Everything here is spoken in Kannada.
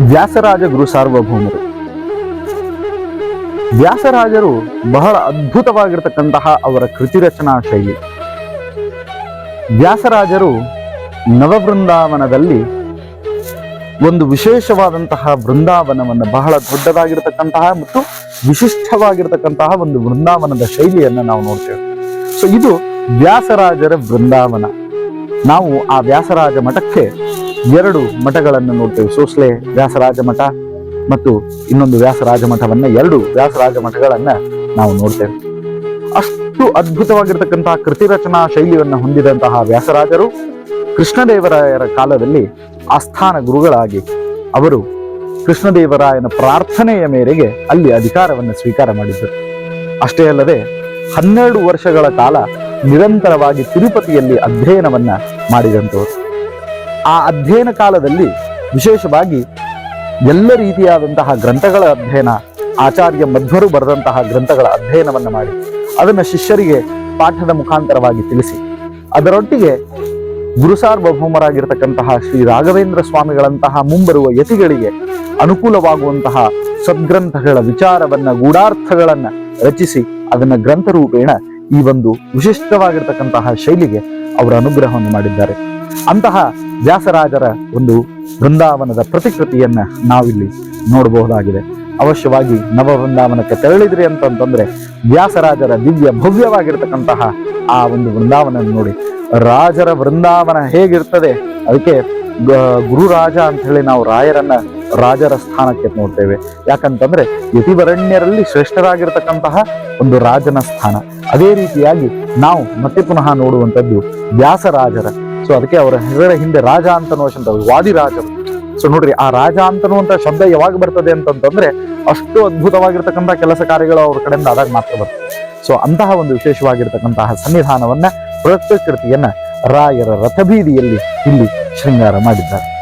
ವ್ಯಾಸರಾಜ ಗುರು ಸಾರ್ವಭೌಮರು. ವ್ಯಾಸರಾಜರು ಬಹಳ ಅದ್ಭುತವಾಗಿರತಕ್ಕಂತಹ ಅವರ ಕೃತಿ ರಚನಾ ಶೈಲಿ. ವ್ಯಾಸರಾಜರು ನವಬೃಂದಾವನದಲ್ಲಿ ಒಂದು ವಿಶೇಷವಾದಂತಹ ಬೃಂದಾವನವನ್ನು ಬಹಳ ದೊಡ್ಡದಾಗಿರತಕ್ಕಂತಹ ಮತ್ತು ವಿಶಿಷ್ಟವಾಗಿರತಕ್ಕಂತಹ ಒಂದು ಬೃಂದಾವನದ ಶೈಲಿಯನ್ನು ನಾವು ನೋಡ್ತೇವೆ. ಸೊ ಇದು ವ್ಯಾಸರಾಜರ ಬೃಂದಾವನ ನಾವು ಆ ವ್ಯಾಸರಾಜ ಮಠಕ್ಕೆ ಎರಡು ಮಠಗಳನ್ನು ನೋಡ್ತೇವೆ. ಸೋಸ್ಲೆ ವ್ಯಾಸರಾಜ ಮಠ ಮತ್ತು ಇನ್ನೊಂದು ವ್ಯಾಸರಾಜ ಮಠವನ್ನ ಎರಡು ವ್ಯಾಸರಾಜ ಮಠಗಳನ್ನ ನಾವು ನೋಡ್ತೇವೆ. ಅಷ್ಟು ಅದ್ಭುತವಾಗಿರ್ತಕ್ಕಂತಹ ಕೃತಿ ರಚನಾ ಶೈಲಿಯನ್ನು ಹೊಂದಿದಂತಹ ವ್ಯಾಸರಾಜರು ಕೃಷ್ಣದೇವರಾಯರ ಕಾಲದಲ್ಲಿ ಆಸ್ಥಾನ ಗುರುಗಳಾಗಿ ಅವರು ಕೃಷ್ಣದೇವರಾಯನ ಪ್ರಾರ್ಥನೆಯ ಮೇರೆಗೆ ಅಲ್ಲಿ ಅಧಿಕಾರವನ್ನು ಸ್ವೀಕಾರ ಮಾಡಿದ್ದರು ಅಷ್ಟೇ ಅಲ್ಲದೆ ಹನ್ನೆರಡು ವರ್ಷಗಳ ಕಾಲ ನಿರಂತರವಾಗಿ ತಿರುಪತಿಯಲ್ಲಿ ಅಧ್ಯಯನವನ್ನ ಮಾಡಿದಂಥವರು. ಆ ಅಧ್ಯಯನ ಕಾಲದಲ್ಲಿ ವಿಶೇಷವಾಗಿ ಎಲ್ಲ ರೀತಿಯಾದಂತಹ ಗ್ರಂಥಗಳ ಅಧ್ಯಯನ, ಆಚಾರ್ಯ ಮಧ್ವರು ಬರೆದಂತಹ ಗ್ರಂಥಗಳ ಅಧ್ಯಯನವನ್ನು ಮಾಡಿ, ಅದನ್ನು ಶಿಷ್ಯರಿಗೆ ಪಾಠದ ಮುಖಾಂತರವಾಗಿ ತಿಳಿಸಿ. ಅದರೊಟ್ಟಿಗೆ ಗುರುಸಾರ್ವಭೌಮರಾಗಿರ್ತಕ್ಕಂತಹ ಶ್ರೀ ರಾಘವೇಂದ್ರ ಸ್ವಾಮಿಗಳಂತಹ ಮುಂಬರುವ ಯತಿಗಳಿಗೆ ಅನುಕೂಲವಾಗುವಂತಹ ಸದ್ಗ್ರಂಥಗಳ ವಿಚಾರವನ್ನ, ಗೂಢಾರ್ಥಗಳನ್ನ ರಚಿಸಿ, ಅದನ್ನ ಗ್ರಂಥ ರೂಪೇಣ ಈ ಒಂದು ವಿಶಿಷ್ಟವಾಗಿರ್ತಕ್ಕಂತಹ ಶೈಲಿಗೆ ಅವರ ಅನುಗ್ರಹವನ್ನು ಮಾಡಿದ್ದಾರೆ. ಅಂತಹ ವ್ಯಾಸರಾಜರ ಒಂದು ಬೃಂದಾವನದ ಪ್ರತಿಕೃತಿಯನ್ನ ನಾವಿಲ್ಲಿ ನೋಡಬಹುದಾಗಿದೆ. ಅವಶ್ಯವಾಗಿ ನವ ಬೃಂದಾವನಕ್ಕೆ ತೆರಳಿದ್ರಿ ಅಂತಂತಂದ್ರೆ ವ್ಯಾಸರಾಜರ ದಿವ್ಯ ಭವ್ಯವಾಗಿರ್ತಕ್ಕಂತಹ ಆ ಒಂದು ಬೃಂದಾವನ ನೋಡಿ. ರಾಜರ ಬೃಂದಾವನ ಹೇಗಿರ್ತದೆ? ಅದಕ್ಕೆ ಗುರುರಾಜ ಅಂತ ಹೇಳಿ ನಾವು ರಾಯರನ್ನ ರಾಜರ ಸ್ಥಾನಕ್ಕೆ ನೋಡ್ತೇವೆ. ಯಾಕಂತಂದ್ರೆ ಯತಿವರಣ್ಯರಲ್ಲಿ ಶ್ರೇಷ್ಠರಾಗಿರ್ತಕ್ಕಂತಹ ಒಂದು ರಾಜನ ಸ್ಥಾನ. ಅದೇ ರೀತಿಯಾಗಿ ನಾವು ಮತ್ತೆ ಪುನಃ ನೋಡುವಂಥದ್ದು ವ್ಯಾಸರಾಜರ. ಸೊ ಅದಕ್ಕೆ ಅವರ ಹೆಸರ ಹಿಂದೆ ರಾಜ ಅಂತ ಅನ್ನುವಂಥ ವಾದಿರಾಜರು ಸೊ ನೋಡ್ರಿ, ಆ ರಾಜ ಅಂತನ್ನುವಂತ ಶಬ್ದ ಯಾವಾಗ ಬರ್ತದೆ ಅಂತಂತಂದ್ರೆ ಅಷ್ಟು ಅದ್ಭುತವಾಗಿರ್ತಕ್ಕಂಥ ಕೆಲಸ ಕಾರ್ಯಗಳು ಅವ್ರ ಕಡೆಯಿಂದ ಆದಾಗ ಮಾತ್ರ ಬರ್ತದೆ. ಸೊ ಅಂತಹ ಒಂದು ವಿಶೇಷವಾಗಿರ್ತಕ್ಕಂತಹ ಸನ್ನಿಧಾನವನ್ನ ಪ್ರಕೃತಿಯನ್ನ ರಾಯರ ರಥಬೀದಿಯಲ್ಲಿ ಇಲ್ಲಿ ಶೃಂಗಾರ ಮಾಡಿದ್ದಾರೆ.